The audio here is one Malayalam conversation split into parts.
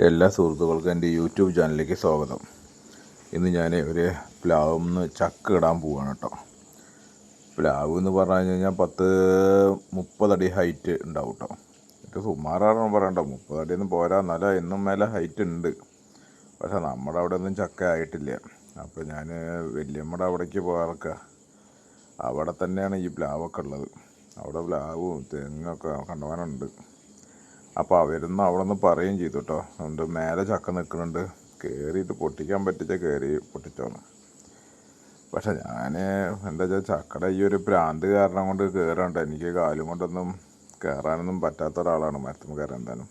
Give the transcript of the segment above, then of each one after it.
എല്ലാ സുഹൃത്തുക്കൾക്കും എന്റെ യൂട്യൂബ് ചാനലിലേക്ക് സ്വാഗതം. ഇന്ന് ഞാൻ ഒരു പ്ലാവിൽ നിന്ന് ചക്ക ഇടാൻ പോവാണ് കേട്ടോ. പ്ലാവ് എന്ന് പറഞ്ഞു കഴിഞ്ഞാൽ പത്ത് മുപ്പതടി ഹൈറ്റ് ഉണ്ടാവും കേട്ടോ. ഇത് സുമാറാണെന്ന് പറയണ്ട. മുപ്പതടിയൊന്നും പോരാ. എന്നാലും എന്നും മേലെ ഹൈറ്റ് ഉണ്ട്. പക്ഷേ നമ്മുടെ അവിടെ ഒന്നും ചക്ക ആയിട്ടില്ല. അപ്പോൾ ഞാൻ വലിയമ്മയുടെ അവിടേക്ക് പോകാറൊക്കെ. അവിടെ തന്നെയാണ് ഈ പ്ലാവൊക്കെ ഉള്ളത്. അവിടെ പ്ലാവും തെങ്ങൊക്കെ കണ്ടവാനുണ്ട്. അപ്പോൾ അവരൊന്നും അവിടെ നിന്ന് പറയുകയും ചെയ്തു കേട്ടോ അതുകൊണ്ട് മേലെ ചക്ക നിൽക്കുന്നുണ്ട്. കയറിയിട്ട് പൊട്ടിക്കാൻ പറ്റിച്ച കയറി പൊട്ടിച്ചോന്ന്. പക്ഷെ ഞാൻ എന്താ വെച്ചാൽ ചക്കയുടെ ഈ ഒരു ഭ്രാന്ത് കാരണം കൊണ്ട് കയറണ്ട എനിക്ക് കാലും കൊണ്ടൊന്നും കയറാനൊന്നും പറ്റാത്ത ഒരാളാണ് മരത്തും കയറാൻ എന്തായാലും.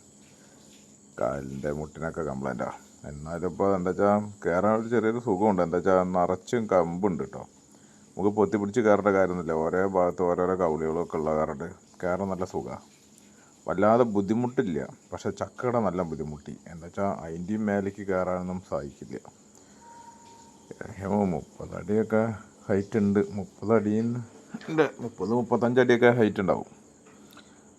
കാലിന്റെ മുട്ടിനൊക്കെ കംപ്ലൈന്റാണ് എന്നാലും ഇപ്പോൾ എന്താ വെച്ചാൽ കയറാൻ ഒരു ചെറിയൊരു സുഖമുണ്ട്. എന്താ വെച്ചാൽ നിറച്ചും കമ്പുണ്ട് കേട്ടോ നമുക്ക് പൊത്തി പിടിച്ച് കയറേണ്ട കാര്യമൊന്നുമില്ല. ഓരോ ഭാഗത്ത് ഓരോരോ കൗളികളൊക്കെ ഉള്ള കാരണം കയറാൻ നല്ല സുഖമാണ് വല്ലാതെ ബുദ്ധിമുട്ടില്ല. പക്ഷേ ചക്കയുടെ നല്ല ബുദ്ധിമുട്ടി. എന്താ വെച്ചാൽ അതിന്റെയും മേലേക്ക് കയറാനൊന്നും സാധിക്കില്ല. മുപ്പതടിയൊക്കെ ഹൈറ്റ് ഉണ്ട്. മുപ്പതടിയിൽ ഉണ്ട്. മുപ്പത് മുപ്പത്തഞ്ചടിയൊക്കെ ഹൈറ്റ് ഉണ്ടാവും.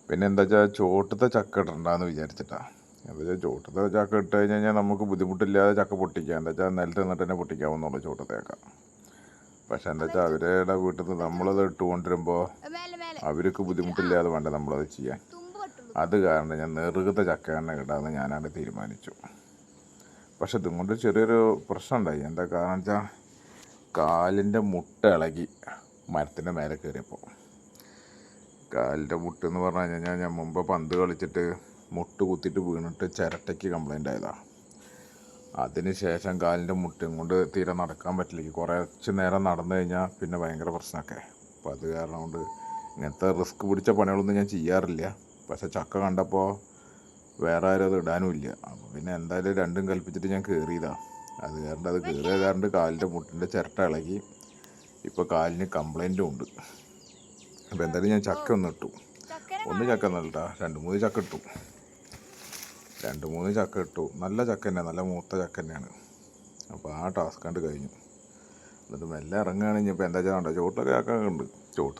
പിന്നെ എന്താ വെച്ചാൽ ചോട്ടത്തെ ചക്ക ഇടണ്ടെന്ന് വിചാരിച്ചിട്ടാണ് എന്താ വെച്ചാൽ ചോട്ടത്തെ ചക്ക ഇട്ട് കഴിഞ്ഞ് കഴിഞ്ഞാൽ നമുക്ക് ബുദ്ധിമുട്ടില്ലാതെ ചക്ക പൊട്ടിക്കാം. എന്താ വെച്ചാൽ നിലത്ത് നിന്നിട്ട് തന്നെ പൊട്ടിക്കാവുന്നുള്ളൂ ചോട്ടത്തേക്ക പക്ഷെ എന്താ വെച്ചാൽ അവരുടെ വീട്ടിൽ നിന്ന് നമ്മളത് ഇട്ട് കൊണ്ടുവരുമ്പോൾ മേലെ മേലെ. അവർക്ക് ബുദ്ധിമുട്ടില്ലാതെ വേണ്ട നമ്മളത് ചെയ്യാൻ. അത് കാരണം ഞാൻ നെറുകത്തെ ചക്ക തന്നെ ഇടാമെന്ന് ഞാനവിടെ തീരുമാനിച്ചു. പക്ഷെ ഇതും കൊണ്ട് ചെറിയൊരു പ്രശ്നം ഉണ്ടായി എന്താ കാരണം വെച്ചാൽ കാലിന്റെ മുട്ട ഇളകി മരത്തിന്റെ മേലെ കയറിയപ്പോൾ. കാലിന്റെ മുട്ടെന്ന് പറഞ്ഞു കഴിഞ്ഞാൽ ഞാൻ മുമ്പ് പന്ത് കളിച്ചിട്ട് മുട്ട് കുത്തിയിട്ട് വീണിട്ട് ചിരട്ടയ്ക്ക് കംപ്ലൈന്റ് ആയതാണ് അതിന് ശേഷം കാലിന്റെ മുട്ടും കൊണ്ട് തീരെ നടക്കാൻ പറ്റില്ല. കുറച്ച് നേരം നടന്നു കഴിഞ്ഞാൽ പിന്നെ ഭയങ്കര പ്രശ്നമൊക്കെ. അപ്പോൾ അത് കാരണം കൊണ്ട് ഇങ്ങനത്തെ റിസ്ക് പിടിച്ച പണികളൊന്നും ഞാൻ ചെയ്യാറില്ല. പക്ഷെ ചക്ക കണ്ടപ്പോൾ വേറെ ആരും അത് ഇടാനും ഇല്ല. അപ്പോൾ പിന്നെ എന്തായാലും രണ്ടും കൽപ്പിച്ചിട്ട് ഞാൻ കയറിയതാണ് അത് കാരണം അത് കയറിയ കാരണം കാലിന്റെ മുട്ടിന്റെ ചിരട്ട ഇളകി. ഇപ്പോൾ കാലിന് കംപ്ലൈന്റും ഉണ്ട്. അപ്പോൾ എന്തായാലും ഞാൻ ചക്ക ഒന്ന് ഇട്ടു. ഒന്ന് ചക്ക എന്നല്ല രണ്ട് മൂന്ന് ചക്ക ഇട്ടു. രണ്ട് മൂന്ന് ചക്ക ഇട്ടു. നല്ല ചക്ക തന്നെ നല്ല മൂത്ത ചക്ക തന്നെയാണ്. അപ്പോൾ ആ ടാസ്ക് കണ്ട് കഴിഞ്ഞു. എന്നിട്ട് മെല്ലെ ഇറങ്ങുകയാണെങ്കിൽ ഇപ്പോൾ എന്താ ചെയ്യണ്ട ചോട്ടിലൊക്കെ ചക്ക ഉണ്ട്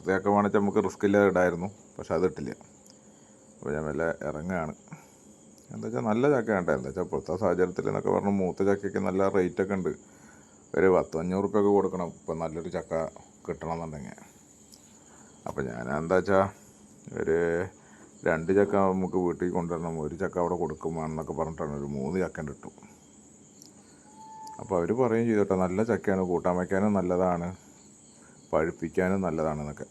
ചക്ക വേണമെങ്കിൽ നമുക്ക് റിസ്ക് ഇല്ലാതെ ഇടായിരുന്നു. പക്ഷെ അത് ഇട്ടില്ല. അപ്പോൾ ഞാൻ മെല്ലെ ഇറങ്ങുകയാണ് എന്താ വെച്ചാൽ നല്ല ചക്ക വേണ്ട എന്താ വെച്ചാൽ ഇപ്പോഴത്തെ സാഹചര്യത്തിൽ എന്നൊക്കെ പറഞ്ഞാൽ മൂത്ത ചക്കയ്ക്ക് നല്ല റേറ്റൊക്കെ ഉണ്ട്. ഒരു പത്ത് അഞ്ഞൂറ് റുപ്യൊക്കെ കൊടുക്കണം. ഇപ്പം നല്ലൊരു ചക്ക കിട്ടണം എന്നുണ്ടെങ്കിൽ അപ്പോൾ ഞാൻ എന്താ വെച്ചാൽ ഒരു രണ്ട് ചക്ക നമുക്ക് വീട്ടിൽ കൊണ്ടുവരണം. ഒരു ചക്ക അവിടെ കൊടുക്കും എന്നൊക്കെ പറഞ്ഞിട്ടാണ് ഒരു മൂന്ന് ചക്ക കിട്ടും അപ്പോൾ അവർ പറയുകയും ചെയ്തു കേട്ടോ നല്ല ചക്കയാണ്. കൂട്ടാൻ വയ്ക്കാനും നല്ലതാണ്. പഴുപ്പിക്കാനും നല്ലതാണെന്നൊക്കെ.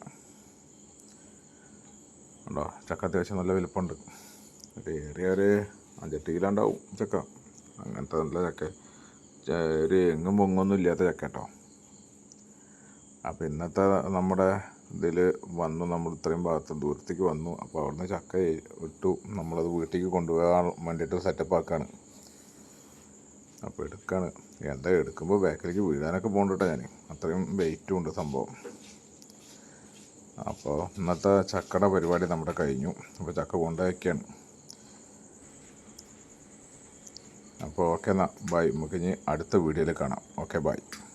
ഉണ്ടോ? ചക്ക അത്യാവശ്യം നല്ല വലുപ്പമുണ്ട്. ഒരു ഏറിയ ഒരു അഞ്ചെട്ട് കിലോ ഉണ്ടാവും ചക്ക. അങ്ങനത്തെ നല്ല ചക്ക. ഒരു എങ്ങും പൊങ്ങൊന്നും ഇല്ലാത്ത ചക്ക കേട്ടോ. അപ്പോൾ ഇന്നത്തെ നമ്മുടെ ഇതിൽ വന്നു നമ്മൾ ഇത്രയും ഭാഗത്ത് ദൂരത്തേക്ക് വന്നു. അപ്പോൾ അവിടുന്ന് ചക്ക ഇട്ടു. നമ്മളത് വീട്ടിലേക്ക് കൊണ്ടുപോകാൻ വേണ്ടിയിട്ട് സെറ്റപ്പ് ആക്കാണ്. അപ്പോൾ എടുക്കാണ്. എന്താ എടുക്കുമ്പോൾ ബാക്കിലേക്ക് വീഴാനൊക്കെ പോകണ്ട ഞാൻ അത്രയും വെയിറ്റും ഉണ്ട് സംഭവം. അപ്പോൾ ഇന്നത്തെ ചക്കയുടെ പരിപാടി നമ്മുടെ കഴിഞ്ഞു. അപ്പോൾ ചക്ക കൊണ്ടുപോയൊക്കെയാണ് അപ്പോൾ ഓക്കെ എന്നാൽ ബൈ. നമുക്കിനി അടുത്ത വീഡിയോയിൽ കാണാം. Okay bye.